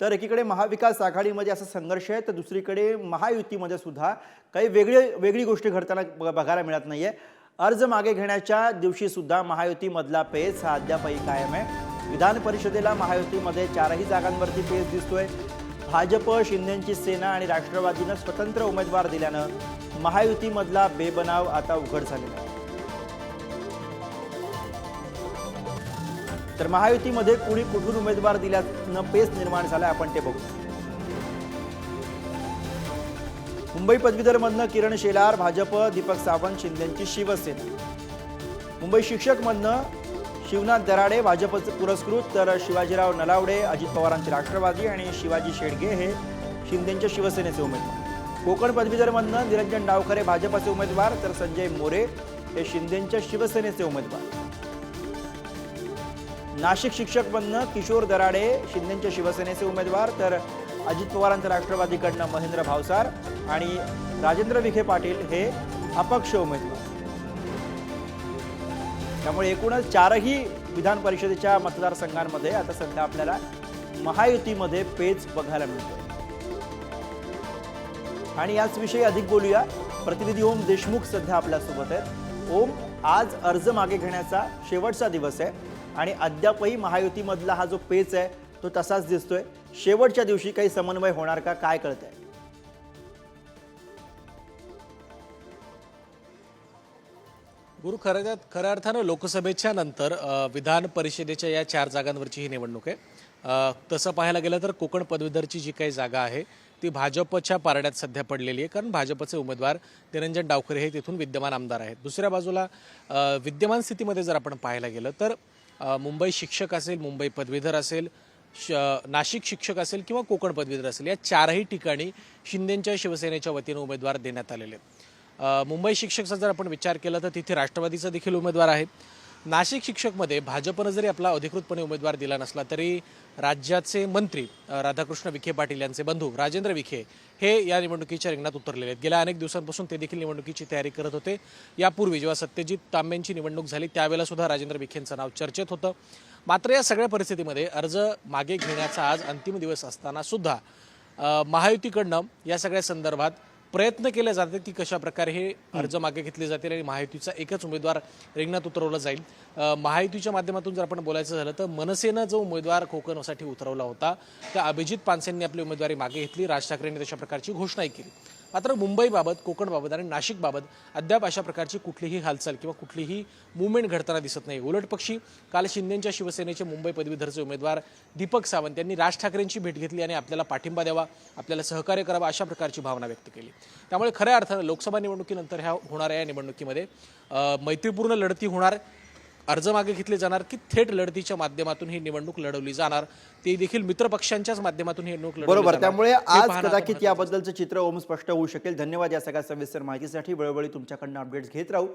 तर एकीकडे महाविकास आघाडीमध्ये असा संघर्ष आहे तर दुसरीकडे महायुतीमध्ये सुद्धा काही वेगळे वेगळी गोष्टी घडताना ब- बघायला मिळत नाही आहे अर्ज मागे घेण्याच्या दिवशीसुद्धा महायुतीमधला पेच हा अद्यापही कायम आहे. विधान परिषदेला महायुतीमध्ये चारही जागांवरती पेच दिसतोय. भाजप शिंदेची सेना आणि राष्ट्रवादीनं स्वतंत्र उमेदवार दिल्यानं महायुतीमधला बेबनाव आता उघड झालेला आहे. तर महायुतीमध्ये कुणी कुठून उमेदवार दिल्यानं पेच निर्माण झाला आपण ते बघू. मुंबई पदवीधरमधनं किरण शेलार भाजप दीपक सावंत शिंदेची शिवसेना. मुंबई शिक्षकमधनं शिवनाथ दराडे भाजपचे पुरस्कृत तर शिवाजीराव नलावडे अजित पवारांचे राष्ट्रवादी आणि शिवाजी शेडगे हे शिंदेच्या शिवसेनेचे उमेदवार. कोकण पदवीधरमधनं निरंजन डावखरे भाजपचे उमेदवार तर संजय मोरे हे शिंदेच्या शिवसेनेचे उमेदवार. नाशिक शिक्षकमधनं किशोर दराडे शिंदेच्या शिवसेनेचे उमेदवार तर अजित पवारांच्या राष्ट्रवादीकडनं महेंद्र भावसार आणि राजेंद्र विखे पाटील हे अपक्ष उमेदवार. त्यामुळे एकूणच चारही विधान परिषदेच्या मतदारसंघांमध्ये आता सध्या आपल्याला महायुतीमध्ये पेच बघायला मिळतो आणि याच विषयी अधिक बोलूया. प्रतिनिधी ओम देशमुख सध्या आपल्यासोबत आहेत. ओम आज अर्ज मागे घेण्याचा शेवटचा दिवस आहे. आणि अद्यापही महायुतीमधला हा जो पेच आहे तो तसाच दिसतोय. शेवटच्या दिवशी काही समन्वय होणार का काय कळतंय? गुरु खरं खऱ्या अर्थानं लोकसभेच्या नंतर विधान परिषदेच्या या चार जागांवरची ही निवडणूक आहे. तसं पाहायला गेलं तर कोकण पदवीधरची जी काही जागा आहे ती भाजपच्या पारड्यात सध्या पडलेली आहे. कारण भाजपचे उमेदवार निरंजन डावखरे हे तिथून विद्यमान आमदार आहेत. दुसऱ्या बाजूला विद्यमान स्थितीमध्ये जर आपण पाहायला गेलं तर मुंबई शिक्षक असेल मुंबई पदवीधर असेल श नाशिक शिक्षक असेल किंवा कोकण पदवीधर असेल या चारही ठिकाणी शिंदेंच्या शिवसेनेच्या वतीनं उमेदवार देण्यात आलेले आहेत. मुंबई शिक्षकचा जर आपण विचार केला तर तिथे राष्ट्रवादीचा देखील उमेदवार आहे. नाशिक शिक्षकमध्ये भाजपनं जरी आपला अधिकृतपणे उमेदवार दिला नसला तरी राज्याचे मंत्री राधाकृष्ण विखे पाटील यांचे बंधू राजेंद्र विखे हे या निवडणुकीच्या रिंगणात उतरलेले आहेत. गेल्या अनेक दिवसांपासून ते देखील निवडणुकीची तयारी करत होते. यापूर्वी जेव्हा सत्यजित तांब्यांची निवडणूक झाली त्यावेळेला सुद्धा राजेंद्र विखेंचं नाव चर्चेत होतं. मात्र या सगळ्या परिस्थितीमध्ये अर्ज मागे घेण्याचा आज अंतिम दिवस असताना सुद्धा महायुतीकडनं या सगळ्या संदर्भात प्रयत्न केले जाते की कशा प्रकारे हे अर्ज मागे घेतले जातील आणि महायुतीचा एकच उमेदवार रिंगणात उतरवला जाईल. महायुतीच्या माध्यमातून जर आपण बोलायचं झालं तर मनसेनं जो उमेदवार कोकणसाठी उतरवला होता त्या अभिजित पानसेंनी आपली उमेदवारी मागे घेतली. राज ठाकरेंनी तशा प्रकारची घोषणाही केली. मात्र मुंबईबाबत कोकणबाबत आणि नाशिकबाबत अद्याप अशा प्रकारची कुठलीही हालचाल किंवा कुठलीही मुवमेंट घडताना दिसत नाही. उलट पक्षी काल शिंदेच्या शिवसेनेचे मुंबई पदवीधरचे उमेदवार दीपक सावंत यांनी राज ठाकरेंची भेट घेतली आणि आपल्याला पाठिंबा द्यावा आपल्याला सहकार्य करावा अशा प्रकारची भावना व्यक्त केली. त्यामुळे खऱ्या अर्थानं लोकसभा निवडणुकीनंतर ह्या होणाऱ्या या निवडणुकीमध्ये मैत्रीपूर्ण लढती होणार. अर्ज मागे घेतले जाणार की थेट लढतीच्या माध्यमातून ही निवडणूक लढवली जाणार. ते देखील मित्र पक्षांच्याच माध्यमातून ही निवडणूक बरोबर. त्यामुळे आज कदाचित याबद्दलचं चित्र ओम स्पष्ट होऊ शकेल. धन्यवाद या सगळ्या सविस्तर माहितीसाठी. वेळोवेळी तुमच्याकडनं अपडेट्स घेत राहू.